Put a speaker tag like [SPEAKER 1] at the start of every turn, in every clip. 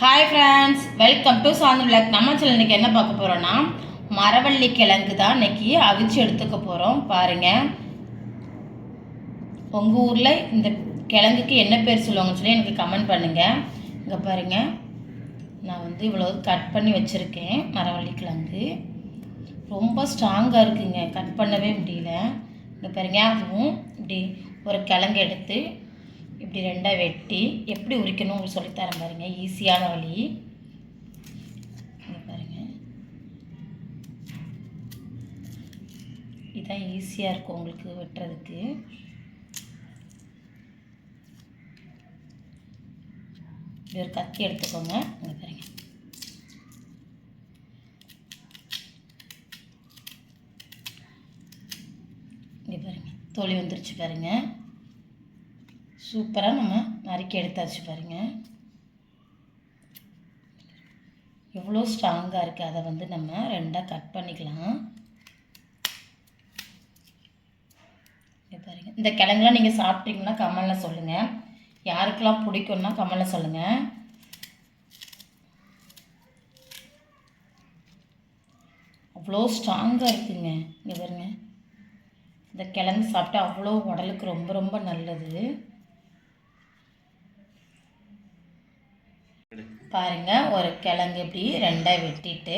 [SPEAKER 1] Hi friends welcome to சாந்து விளக் நம்ம சேனல் இன்னைக்கு என்ன பார்க்க போகிறோன்னா மரவள்ளி கிழங்கு தான் இன்றைக்கி அவிச்சு எடுத்துக்க போகிறோம் பாருங்கள் உங்கள் ஊரில் இந்த கிழங்குக்கு என்ன பேர் சொல்லுவாங்கன்னு சொல்லி எனக்கு கமெண்ட் பண்ணுங்கள் இங்கே பாருங்கள் நான் வந்து இவ்வளோ கட் பண்ணி வச்சுருக்கேன் மரவள்ளி கிழங்கு ரொம்ப ஸ்ட்ராங்காக இருக்குங்க. கட் பண்ணவே முடியல. இங்கே பாருங்க அதுவும் இப்படி ஒரு கிழங்கு எடுத்து இப்படி ரெண்டாக வெட்டி எப்படி உரிக்கணும் உங்களுக்கு சொல்லித்தரேன் பாருங்கள் ஈஸியான வழி. பாருங்கள் இதுதான் ஈஸியாக இருக்கும் உங்களுக்கு வெட்டுறதுக்கு. இப்படி ஒரு கத்தி எடுத்துக்கோங்க. இங்கே பாருங்க. இங்கே பாருங்க. தோழி வந்துருச்சு பாருங்கள் சூப்பராக நம்ம நறுக்கி எடுத்தாச்சு பாருங்க. எவ்வளோ ஸ்ட்ராங்காக இருக்குது அதை வந்து நம்ம ரெண்டாக கட் பண்ணிக்கலாம். பாருங்கள் இந்த கிழங்குலாம் நீங்கள் சாப்பிட்டீங்கன்னா கமலில் சொல்லுங்கள் யாருக்கெல்லாம் பிடிக்கும்னா கமலில் சொல்லுங்கள் அவ்வளோ ஸ்ட்ராங்காக இருக்குங்க. இங்கே பாருங்க. இந்த கிழங்கு சாப்பிட்டா அவ்வளோ உடலுக்கு ரொம்ப ரொம்ப நல்லது. பாருங்க ஒரு கிழங்கு இப்படி ரெண்டாக வெட்டிட்டு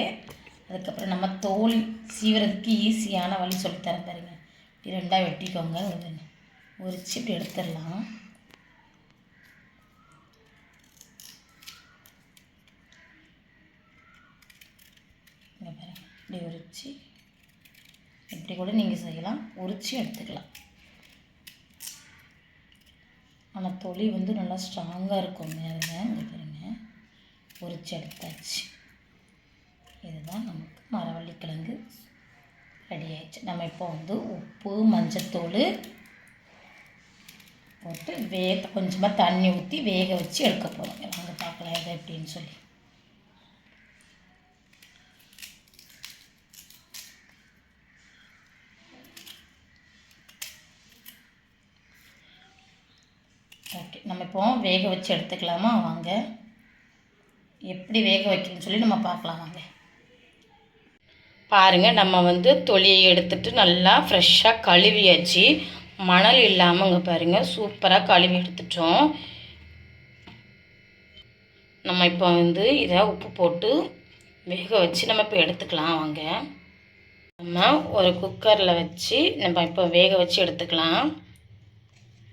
[SPEAKER 1] அதுக்கப்புறம் நம்ம தோல் சீவுறதுக்கு ஈஸியான வழி சொல்லித்தரேன் பாருங்க. இப்படி ரெண்டாக வெட்டிக்கோங்க உரிச்சு இப்படி எடுத்துடலாம். இங்கே பாருங்கள் இப்படி உரிச்சு இப்படி கூட நீங்கள் செய்யலாம் உரிச்சு எடுத்துக்கலாம். ஆனால் தொலி வந்து நல்லா ஸ்ட்ராங்காக இருக்கும் மேலுங்க பொறிச்சு எடுத்தாச்சு இதுதான் நமக்கு மரவள்ளி கிழங்கு ரெடி ஆயிடுச்சு. நம்ம இப்போ வந்து உப்பு மஞ்சத்தூள் போட்டு வேக கொஞ்சமாக தண்ணி ஊற்றி வேக வச்சு எடுக்க போகிறோம் வாங்க பார்க்கலாம் எது எப்படின்னு சொல்லி. ஓகே நம்ம இப்போ வேக வச்சு எடுத்துக்கலாமா? வாங்க. எப்படி வேக வைக்கணும்னு சொல்லி நம்ம பார்க்கலாம் வாங்க. பாருங்கள் நம்ம வந்து தொலியை எடுத்துட்டு நல்லா ஃப்ரெஷ்ஷாக கழுவியாச்சு. மணல் இல்லாமல் இங்கே பாருங்கள் சூப்பராக கழுவி எடுத்துட்டோம். நம்ம இப்போ வந்து இதை உப்பு போட்டு வேக வச்சு நம்ம இப்போ எடுத்துக்கலாம் வாங்க. நம்ம ஒரு குக்கரில் வச்சு நம்ம இப்போ வேக வச்சு எடுத்துக்கலாம்.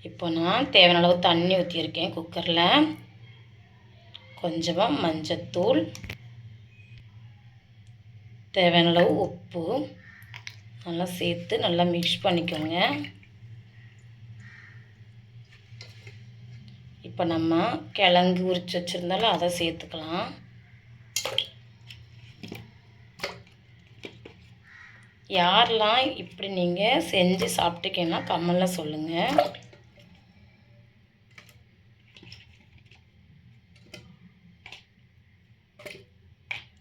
[SPEAKER 1] இப்போ நான் தேவையான அளவு தண்ணி ஊற்றியிருக்கேன் குக்கரில் கொஞ்சமாக மஞ்சத்தூள் தேவையான அளவு உப்பு. நல்லா சேர்த்து நல்லா மிக்ஸ் பண்ணிக்கோங்க. இப்போ நம்ம கிழங்கு உரிச்சு வச்சுருந்தாலும் அதை சேர்த்துக்கலாம். யாரெல்லாம் இப்படி நீங்கள் செஞ்சு சாப்பிட்டுக்கீங்கன்னா கம்மலில் சொல்லுங்கள்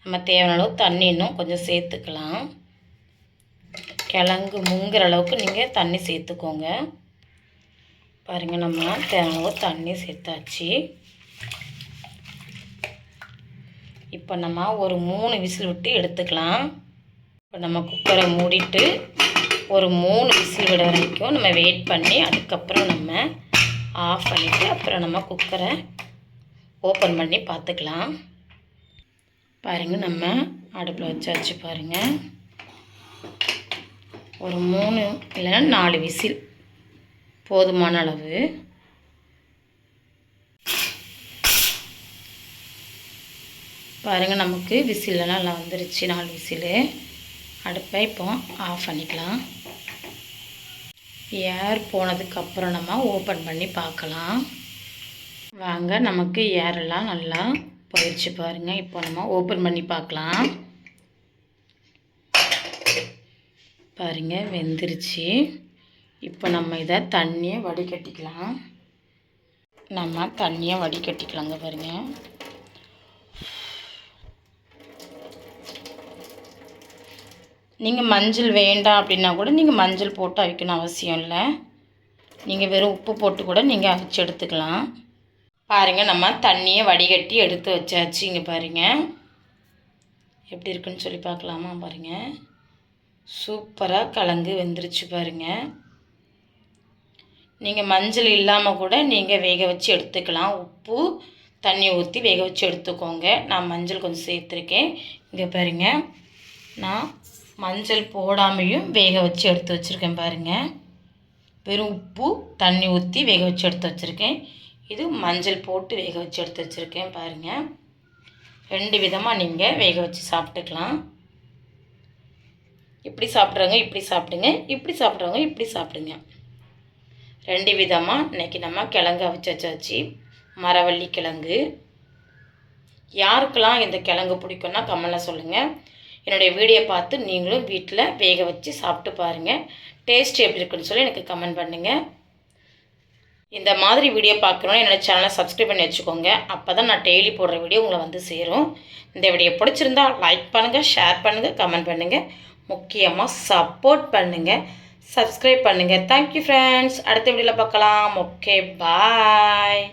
[SPEAKER 1] நம்ம தேவையான அளவு தண்ணி இன்னும் கொஞ்சம் சேர்த்துக்கலாம். கிழங்கு முங்குற அளவுக்கு நீங்கள் தண்ணி சேர்த்துக்கோங்க. பாருங்கள் நம்ம தேவையான அளவு தண்ணி சேர்த்தாச்சு. இப்போ நம்ம ஒரு மூணு விசில் விட்டு எடுத்துக்கலாம். இப்போ நம்ம குக்கரை மூடிட்டு ஒரு மூணு விசில் விட வரைக்கும் நம்ம வெயிட் பண்ணி அதுக்கப்புறம் நம்ம ஆஃப் பண்ணிவிட்டு அப்புறம் நம்ம குக்கரை ஓப்பன் பண்ணி பார்த்துக்கலாம். பாருங்கள் நம்ம அடுப்பில் வச்சாச்சு பாருங்கள் ஒரு மூணு இல்லைன்னா நாலு விசில். போதுமான அளவு. பாருங்கள் நமக்கு விசிலெல்லாம் நல்லா வந்துருச்சு நாலு விசிலு. அடுப்பை இப்போ ஆஃப் பண்ணிக்கலாம். ஏர் போனதுக்கப்புறம் நம்ம ஓப்பன் பண்ணி பார்க்கலாம். வாங்க நமக்கு ஏரெல்லாம் நல்லா போயிடுச்சு பாருங்கள் இப்போ நம்ம ஓப்பன் பண்ணி பார்க்கலாம். பாருங்கள் வெந்துருச்சு. இப்போ நம்ம இதை தண்ணியை வடிகட்டிக்கலாம். நம்ம தண்ணியை வடிகட்டிக்கலாங்க பாருங்கள் நீங்கள் மஞ்சள் வேண்டாம் அப்படின்னா கூட நீங்கள் மஞ்சள் போட்டு அவிக்கணும் அவசியம் இல்லை. நீங்கள் வெறும் உப்பு போட்டு கூட நீங்கள் அவிச்சு எடுத்துக்கலாம். பாருங்கள் நம்ம தண்ணியை வடிகட்டி எடுத்து வச்சாச்சு. இங்கே பாருங்கள் எப்படி இருக்குன்னு சொல்லி பார்க்கலாமா? பாருங்கள் சூப்பராக கலங்கு வெந்துருச்சு பாருங்கள் நீங்கள் மஞ்சள் இல்லாமல் கூட நீங்கள் வேக வச்சு எடுத்துக்கலாம். உப்பு தண்ணி ஊற்றி வேக வச்சு எடுத்துக்கோங்க. நான் மஞ்சள் கொஞ்சம் சேர்த்துருக்கேன். இங்கே பாருங்க. நான் மஞ்சள் போடாமையும் வேக வச்சு எடுத்து வச்சுருக்கேன் பாருங்கள் வெறும் உப்பு தண்ணி ஊற்றி வேக வச்சு எடுத்து வச்சுருக்கேன். இது மஞ்சள் போட்டு வேக வச்சு எடுத்து வச்சுருக்கேன் பாருங்கள் ரெண்டு விதமாக நீங்கள் வேக வச்சு சாப்பிட்டுக்கலாம். இப்படி சாப்பிட்றவங்க இப்படி சாப்பிடுங்க இப்படி சாப்பிட்றவங்க இப்படி சாப்பிடுங்க. ரெண்டு விதமாக இன்றைக்கி நம்ம கிழங்கு அவிச்சு வச்சாச்சு. மரவள்ளி கிழங்கு. யாருக்கெல்லாம் இந்த கிழங்கு பிடிக்கும்னா கமெண்டில் சொல்லுங்கள் என்னுடைய வீடியோ பார்த்து நீங்களும் வீட்டில் வேக வச்சு சாப்பிட்டு பாருங்கள் டேஸ்ட் எப்படி இருக்குன்னு சொல்லி எனக்கு கமெண்ட் பண்ணுங்கள் இந்த மாதிரி வீடியோ பார்க்கணுன்னு என்னோடய சேனலை சப்ஸ்கிரைப் பண்ணி வச்சுக்கோங்க. அப்போ தான் நான் டெய்லி போடுற வீடியோ உங்களை வந்து சேரும். இந்த வீடியோ பிடிச்சிருந்தா லைக் பண்ணுங்கள் ஷேர் பண்ணுங்கள் கமெண்ட் பண்ணுங்கள் முக்கியமாக சப்போர்ட் பண்ணுங்கள் சப்ஸ்கிரைப் பண்ணுங்கள் தேங்க்யூ ஃப்ரெண்ட்ஸ் அடுத்த வீடியோவில் பார்க்கலாம். Okay bye